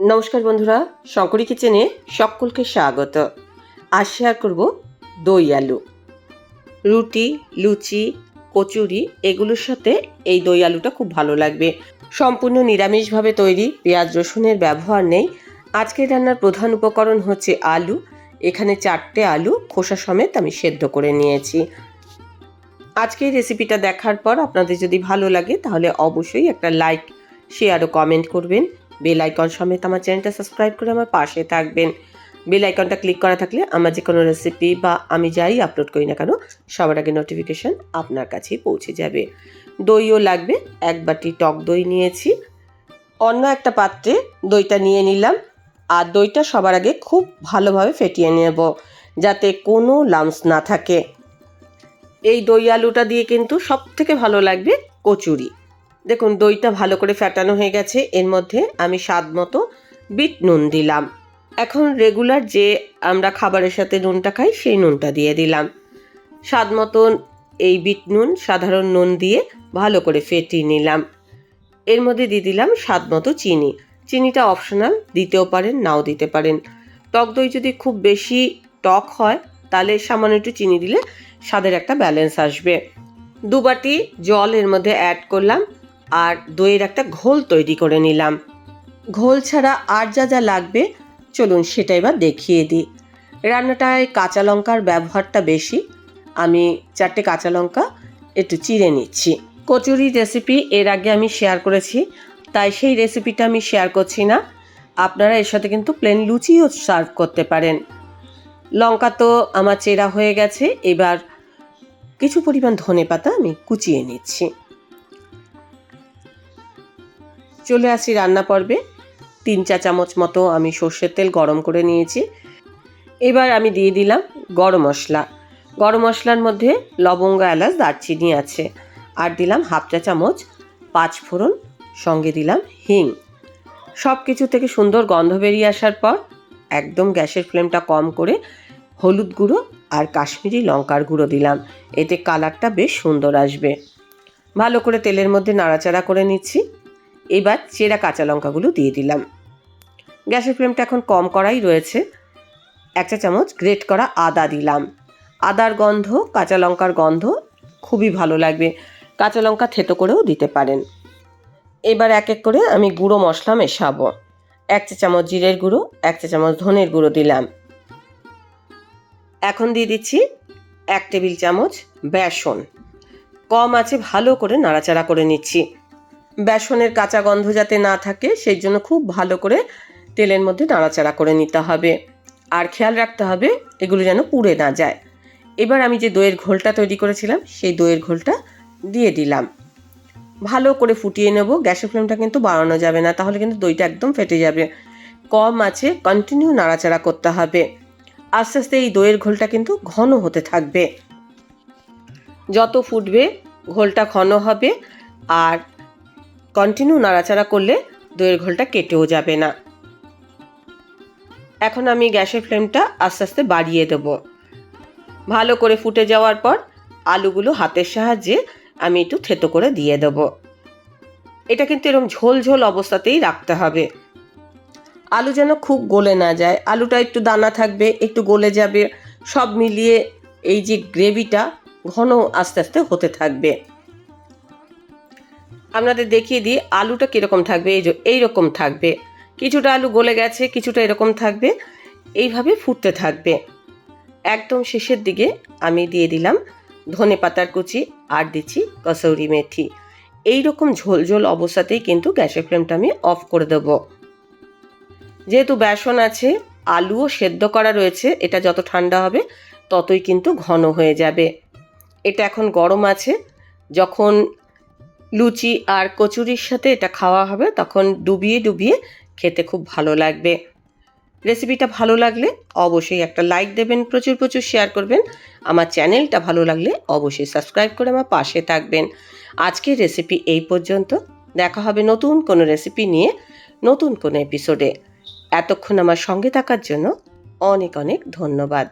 নমস্কার বন্ধুরা, শঙ্করী কিচেনে সকলকে স্বাগত। আজ শেয়ার করব দই আলু। রুটি, লুচি, কচুরি, এগুলোর সাথে এই দই আলুটা খুব ভালো লাগবে। সম্পূর্ণ নিরামিষভাবে তৈরি পেঁয়াজ রসুনের ব্যবহার নেই। আজকের রান্নার প্রধান উপকরণ হচ্ছে আলু। এখানে চারটে আলু, খোসা সমেত আমি সেদ্ধ করে নিয়েছি। আজকে রেসিপিটা দেখার পর আপনাদের যদি ভালো লাগে, তাহলে অবশ্যই একটা লাইক, শেয়ার ও কমেন্ট করবেন। বেল আইকন সমেত আমার চ্যানেলটা সাবস্ক্রাইব করে আমার পাশে থাকবেন। বেল আইকনটা ক্লিক করা থাকলে আমার যে কোনো রেসিপি বা আমি যাই আপলোড করি না কেন, সবার আগে নোটিফিকেশান আপনার কাছেই পৌঁছে যাবে। দইও লাগবে, এক বাটি টক দই নিয়েছি। অন্য একটা পাত্রে দইটা নিয়ে নিলাম আর দইটা সবার আগে খুব ভালোভাবে ফেটিয়ে নেব যাতে কোনো লামস না থাকে। এই দই আলুটা দিয়ে কিন্তু সব থেকে ভালো লাগবে কচুরি। দেখুন, দইটা ভালো করে ফ্যাটানো হয়ে গেছে। এর মধ্যে আমি স্বাদ মতো বিট নুন দিলাম। এখন রেগুলার যে আমরা খাবারের সাথে নুনটা খাই, সেই নুনটা দিয়ে দিলাম। স্বাদ মতন এই বিট নুন, সাধারণ নুন দিয়ে ভালো করে ফেটিয়ে নিলাম। এর মধ্যে দিয়ে দিলাম স্বাদ মতো চিনি। চিনিটা অপশনাল, দিতেও পারেন, নাও দিতে পারেন। টক দই যদি খুব বেশি টক হয়, তাহলে সামান্য একটু চিনি দিলে স্বাদের একটা ব্যালেন্স আসবে। দু বাটি জল এর মধ্যে অ্যাড করলাম। আর দইয়ের একটা ঘোল তৈরি করে নিলাম। ঘোল ছাড়া আর যা যা লাগবে, চলুন সেটা এবার দেখিয়ে দিই। রান্নাটায় কাঁচা লঙ্কার ব্যবহারটা বেশি। আমি চারটে কাঁচা লঙ্কা একটু চিড়ে নিচ্ছি। কচুরি রেসিপি এর আগে আমি শেয়ার করেছি, তাই সেই রেসিপিটা আমি শেয়ার করছি না। আপনারা এর সাথে কিন্তু প্লেন লুচিও সার্ভ করতে পারেন। লঙ্কা তো আমার চেরা হয়ে গেছে, এবার কিছু পরিমাণ ধনে পাতা আমি কুচিয়ে নিচ্ছি। চলে আসি রান্না পর্বে। তিন চা চামচ মতো আমি সর্ষের তেল গরম করে নিয়েছি। এবার আমি দিয়ে দিলাম গরম মশলা। গরম মশলার মধ্যে লবঙ্গ, এলাচ, দারচিনি আছে। আর দিলাম হাফ চা চামচ পাঁচ ফোড়ন, সঙ্গে দিলাম হিং। সব কিছু থেকে সুন্দর গন্ধ বেরিয়ে আসার পর একদম গ্যাসের ফ্লেমটা কম করে হলুদ গুঁড়ো আর কাশ্মীরি লঙ্কার গুঁড়ো দিলাম। এতে কালারটা বেশ সুন্দর আসবে। ভালো করে তেলের মধ্যে নাড়াচাড়া করে নিচ্ছি। এবার চেরা কাঁচা লঙ্কাগুলো দিয়ে দিলাম। গ্যাসের ফ্লেমটা এখন কম করাই রয়েছে। এক চা চামচ গ্রেট করা আদা দিলাম। আদার গন্ধ, কাঁচা লঙ্কার গন্ধ খুবই ভালো লাগবে। কাঁচা লঙ্কা থেতো করেও দিতে পারেন। এবার এক এক করে আমি গুঁড়ো মশলা মেশাবো। এক চা চামচ জিরের গুঁড়ো, এক চা চামচ ধনের গুঁড়ো দিলাম। এখন দিয়ে দিচ্ছি এক টেবিল চামচ বেসন। কম আছে ভালো করে নাড়াচাড়া করে নিচ্ছি। বেসনের কাঁচা গন্ধ যাতে না থাকে, সেই জন্য খুব ভালো করে তেলের মধ্যে নাড়াচাড়া করে নিতে হবে। আর খেয়াল রাখতে হবে, এগুলো যেন পুড়ে না যায়। এবার আমি যে দইয়ের ঘোলটা তৈরি করেছিলাম, সেই দইয়ের ঘোলটা দিয়ে দিলাম। ভালো করে ফুটিয়ে নেব, গ্যাসের ফ্লেমটা কিন্তু বাড়ানো যাবে না, তাহলে কিন্তু দইটা একদম ফেটে যাবে। কম আছে কন্টিনিউ নাড়াচাড়া করতে হবে। আস্তে আস্তে এই দইয়ের ঘোলটা কিন্তু ঘন হতে থাকবে। যত ফুটবে, ঘোলটা ঘন হবে। আর কন্টিনিউ নাড়াচাড়া করলে দইয়ের ঘোলটা কেটেও যাবে না। এখন আমি গ্যাসের ফ্লেমটা আস্তে আস্তে বাড়িয়ে দেব। ভালো করে ফুটে যাওয়ার পর আলুগুলো হাতের সাহায্যে আমি একটু থেতো করে দিয়ে দেব। এটা কিন্তু এরকম ঝোল ঝোল অবস্থাতেই রাখতে হবে। আলু যেন খুব গলে না যায়, আলুটা একটু দানা থাকবে, একটু গলে যাবে, সব মিলিয়ে এই যে গ্রেভিটা ঘন আস্তে আস্তে হতে থাকবে। আপনাদের দেখিয়ে দিই, আলুটা কীরকম থাকবে, এই যে এইরকম থাকবে। কিছুটা আলু গলে গেছে, কিছুটা এরকম থাকবে, এইভাবে ফুটতে থাকবে। একদম শেষের দিকে আমি দিয়ে দিলাম ধনে পাতার কুচি আর দিচ্ছি কসৌরি মেথি। এই রকম ঝোল ঝোল অবস্থাতেই কিন্তু গ্যাসের ফ্লেমটা আমি অফ করে দেবো। যেহেতু বেসন আছে, আলুও সেদ্ধ করা রয়েছে, এটা যত ঠান্ডা হবে ততই কিন্তু ঘন হয়ে যাবে। এটা এখন গরম আছে, যখন লুচি আর কচুরির সাথে এটা খাওয়া হবে, তখন ডুবিয়ে ডুবিয়ে খেতে খুব ভালো লাগবে। রেসিপিটা ভালো লাগলে অবশ্যই একটা লাইক দেবেন, প্রচুর প্রচুর শেয়ার করবেন। আমার চ্যানেলটা ভালো লাগলে অবশ্যই সাবস্ক্রাইব করে আমার পাশে থাকবেন। আজকের রেসিপি এই পর্যন্ত। দেখা হবে নতুন কোনো রেসিপি নিয়ে নতুন কোনো এপিসোডে। এতক্ষণ আমার সঙ্গে থাকার জন্য অনেক অনেক ধন্যবাদ।